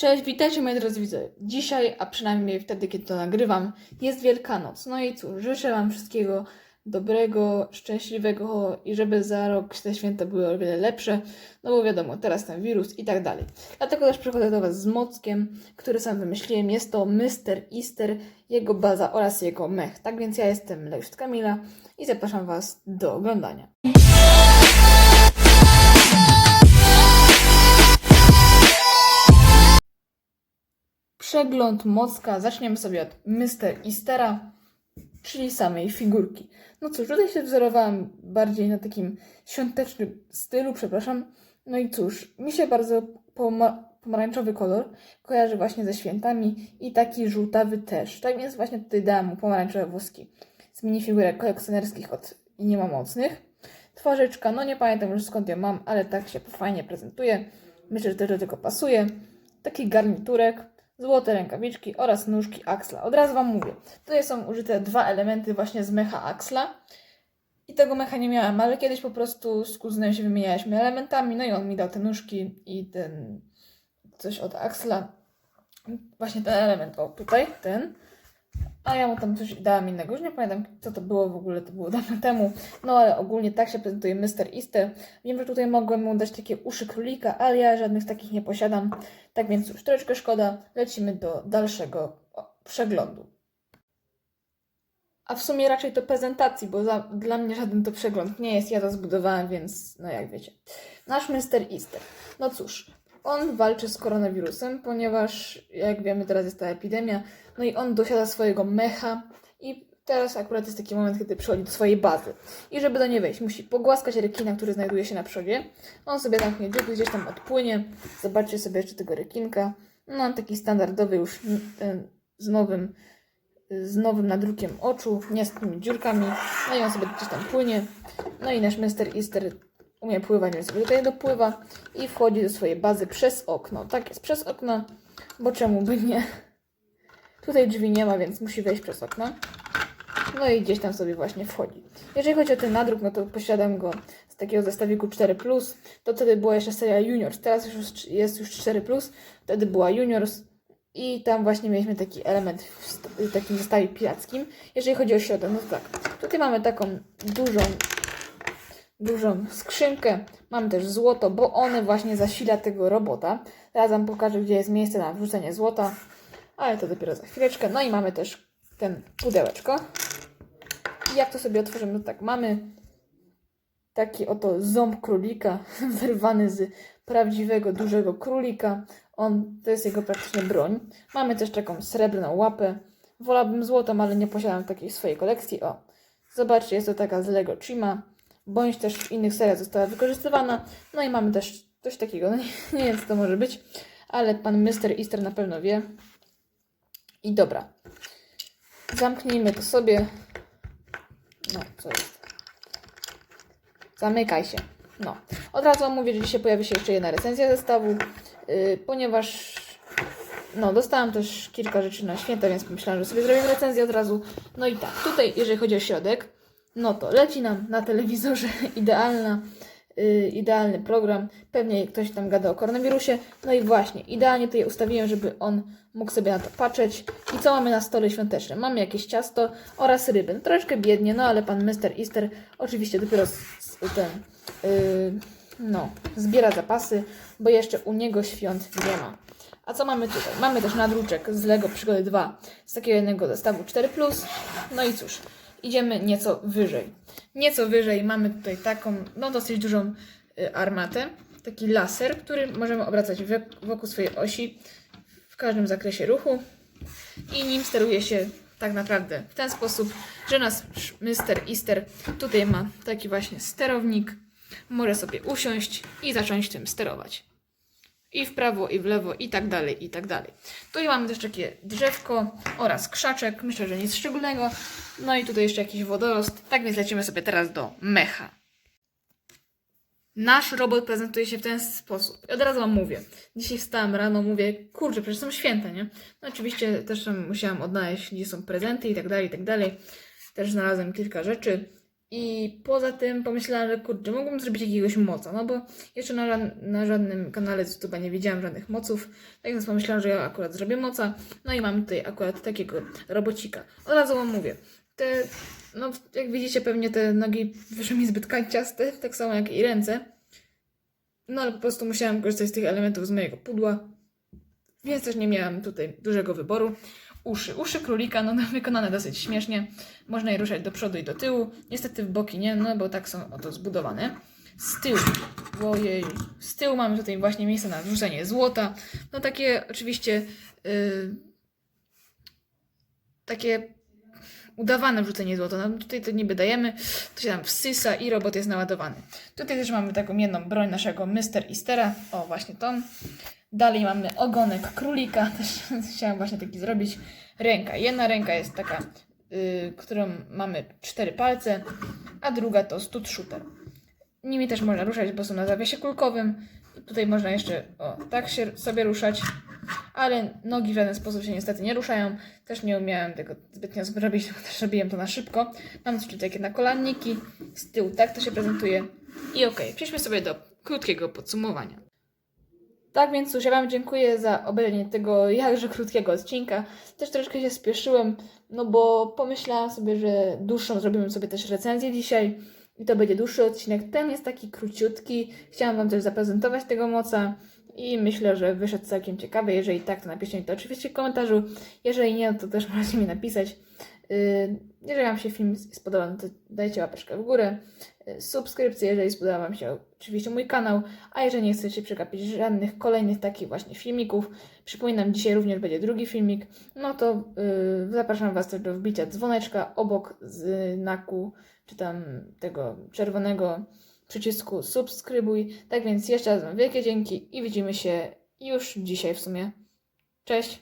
Cześć, witajcie moi drodzy widzowie. Dzisiaj, a przynajmniej wtedy, kiedy to nagrywam, jest Wielkanoc. No i cóż, życzę Wam wszystkiego dobrego, szczęśliwego i żeby za rok te święta były o wiele lepsze. No bo wiadomo, teraz ten wirus i tak dalej. Dlatego też przychodzę do Was z mockiem, który sam wymyśliłem. Jest to Mr. Easter, jego baza oraz jego mech. Tak więc ja jestem Leusz Kamila i zapraszam Was do oglądania. Przegląd mocka. Zaczniemy sobie od Mr. Eastera, czyli samej figurki. No cóż, tutaj się wzorowałam bardziej na takim świątecznym stylu, przepraszam. No i cóż, mi się bardzo poma- pomarańczowy kolor kojarzy właśnie ze świętami i taki żółtawy też. Tak więc właśnie tutaj dałam mu pomarańczowe włoski z minifigurek kolekcjonerskich od Nie ma mocnych. Twarzyczka, no nie pamiętam już skąd ją mam, ale tak się fajnie prezentuje. Myślę, że też do tego pasuje. Taki garniturek, złote rękawiczki oraz nóżki Axla. Od razu Wam mówię, tutaj są użyte dwa elementy właśnie z mecha Axla. I tego mecha nie miałam, ale kiedyś po prostu z kuzynem się wymienialiśmy elementami, no i on mi dał te nóżki i ten coś od Axla. Właśnie ten element, o tutaj, ten. A ja mu tam coś dałam innego, już nie pamiętam co to było w ogóle, to było dawno temu. No ale ogólnie tak się prezentuje Mr. Easter. Wiem, że tutaj mogłem mu dać takie uszy królika, ale ja żadnych takich nie posiadam. Tak więc już troszeczkę szkoda, lecimy do dalszego przeglądu. A w sumie raczej to prezentacji, bo za, dla mnie żaden to przegląd nie jest, ja to zbudowałem, więc no jak wiecie. Nasz Mr. Easter. No cóż, on walczy z koronawirusem, ponieważ jak wiemy teraz jest ta epidemia, no i on dosiada swojego mecha i teraz akurat jest taki moment, kiedy przychodzi do swojej bazy. I żeby do niej wejść, musi pogłaskać rekina, który znajduje się na przodzie. On sobie zamknie dziób, gdzieś tam odpłynie. Zobaczcie sobie jeszcze tego rekinka. No on taki standardowy już ten z nowym z nowym nadrukiem oczu, nie z tymi dziurkami. No i on sobie gdzieś tam płynie. No i nasz Mr. Easter umie pływać, więc sobie tutaj dopływa i wchodzi do swojej bazy przez okno. Tak jest, przez okno, bo czemu by nie? Tutaj drzwi nie ma, więc musi wejść przez okno. No i gdzieś tam sobie właśnie wchodzi. Jeżeli chodzi o ten nadruk, no to posiadam go z takiego zestawiku 4, to wtedy była jeszcze seria Juniors. Teraz już jest już 4, wtedy była Juniors. I tam właśnie mieliśmy taki element w takim zestawie pirackim. Jeżeli chodzi o środek, no to tak. Tutaj mamy taką dużą, dużą skrzynkę. Mamy też złoto, bo one właśnie zasila tego robota. Teraz Wam pokażę, gdzie jest miejsce na wrzucenie złota. Ale to dopiero za chwileczkę. No i mamy też ten pudełeczko. I jak to sobie otworzymy, no tak, mamy taki oto ząb królika, wyrwany z prawdziwego, dużego królika. On, to jest jego praktycznie broń. Mamy też taką srebrną łapę. Wolałabym złotą, ale nie posiadam takiej swojej kolekcji. O, zobaczcie, jest to taka z Lego Chima, bądź też w innych seriach została wykorzystywana. No i mamy też coś takiego, no nie, wiem co to może być, ale pan Mr. Easter na pewno wie. I dobra, zamknijmy to sobie. No, co jest? Zamykaj się. No. Od razu wam mówię, że dzisiaj pojawi się jeszcze jedna recenzja zestawu, yy, ponieważ no, dostałam też kilka rzeczy na święta, więc pomyślałam, że sobie zrobię recenzję od razu. No i tak, tutaj jeżeli chodzi o środek, no to leci nam na telewizorze idealna, yy, idealny program. Pewnie ktoś tam gada o koronawirusie. No i właśnie, idealnie to je ustawiłem, żeby on mógł sobie na to patrzeć. I co mamy na stole świątecznym? Mamy jakieś ciasto oraz ryby. No, troszeczkę biednie, no ale pan Mr. Easter oczywiście dopiero z, z, ten, yy, no, zbiera zapasy, bo jeszcze u niego świąt nie ma. A co mamy tutaj? Mamy też nadruczek z Lego Przygody 2 z takiego jednego zestawu 4. No i cóż, idziemy nieco wyżej. Nieco wyżej mamy tutaj taką, no dosyć dużą y, armatę, taki laser, który możemy obracać wokół swojej osi w każdym zakresie ruchu i nim steruje się tak naprawdę w ten sposób, że nasz Mr. Easter tutaj ma taki właśnie sterownik, może sobie usiąść i zacząć tym sterować i w prawo, i w lewo, i tak dalej, i tak dalej. Tutaj mamy też takie drzewko oraz krzaczek, myślę, że nic szczególnego. No i tutaj jeszcze jakiś wodorost. Tak więc lecimy sobie teraz do mecha. Nasz robot prezentuje się w ten sposób. I od razu wam mówię. Dzisiaj wstałam rano, mówię, kurczę, przecież są święta, nie? No oczywiście też musiałam odnaleźć, gdzie są prezenty i tak dalej, i tak dalej. Też znalazłem kilka rzeczy. I poza tym pomyślałam, że kurczę, mógłbym zrobić jakiegoś moca, no bo jeszcze na, na żadnym kanale z YouTube'a nie widziałam żadnych moców, tak więc pomyślałam, że ja akurat zrobię moca. No i mam tutaj akurat takiego robocika. Od razu wam mówię, te, no jak widzicie pewnie te nogi wyszły mi zbyt kanciaste, tak samo jak i ręce. No ale po prostu musiałam korzystać z tych elementów z mojego pudła, więc też nie miałam tutaj dużego wyboru. Uszy. Uszy królika, no, no wykonane dosyć śmiesznie. Można je ruszać do przodu i do tyłu. Niestety w boki nie, no bo tak są oto zbudowane. Z tyłu, ojej, z tyłu mamy tutaj właśnie miejsce na wrzucenie złota. No takie oczywiście yy, takie udawane wrzucenie złota. No tutaj to niby dajemy, to się tam wsysa i robot jest naładowany. Tutaj też mamy taką jedną broń naszego Mr. Eastera. O, właśnie tą. Dalej mamy ogonek królika, też chciałam właśnie taki zrobić. Ręka. Jedna ręka jest taka, y, którą mamy cztery palce, a druga to stud shooter. Nimi też można ruszać, bo są na zawiasie kulkowym. Tutaj można jeszcze o, tak się sobie ruszać, ale nogi w żaden sposób się niestety nie ruszają. Też nie umiałem tego zbytnio zrobić, też robiłem to na szybko. Mam jeszcze takie nakolanniki, z tyłu tak to się prezentuje. I okej, przejdźmy sobie do krótkiego podsumowania. Tak więc cóż, ja Wam dziękuję za obejrzenie tego jakże krótkiego odcinka. Też troszkę się spieszyłem, no bo pomyślałam sobie, że dłuższą zrobimy sobie też recenzję dzisiaj i to będzie dłuższy odcinek. Ten jest taki króciutki. Chciałam Wam też zaprezentować tego moca i myślę, że wyszedł całkiem ciekawy. Jeżeli tak, to napiszcie mi to oczywiście w komentarzu. Jeżeli nie, to też możecie mi napisać. Yy, Jeżeli Wam się film spodobał, no to dajcie łapeczkę w górę, subskrypcję, jeżeli spodobał Wam się oczywiście mój kanał, a jeżeli nie chcecie przegapić żadnych kolejnych takich właśnie filmików, przypominam, dzisiaj również będzie drugi filmik, no to yy, zapraszam Was też do wbicia dzwoneczka obok znaku, czy tam tego czerwonego przycisku subskrybuj. Tak więc jeszcze raz wielkie dzięki i widzimy się już dzisiaj w sumie. Cześć!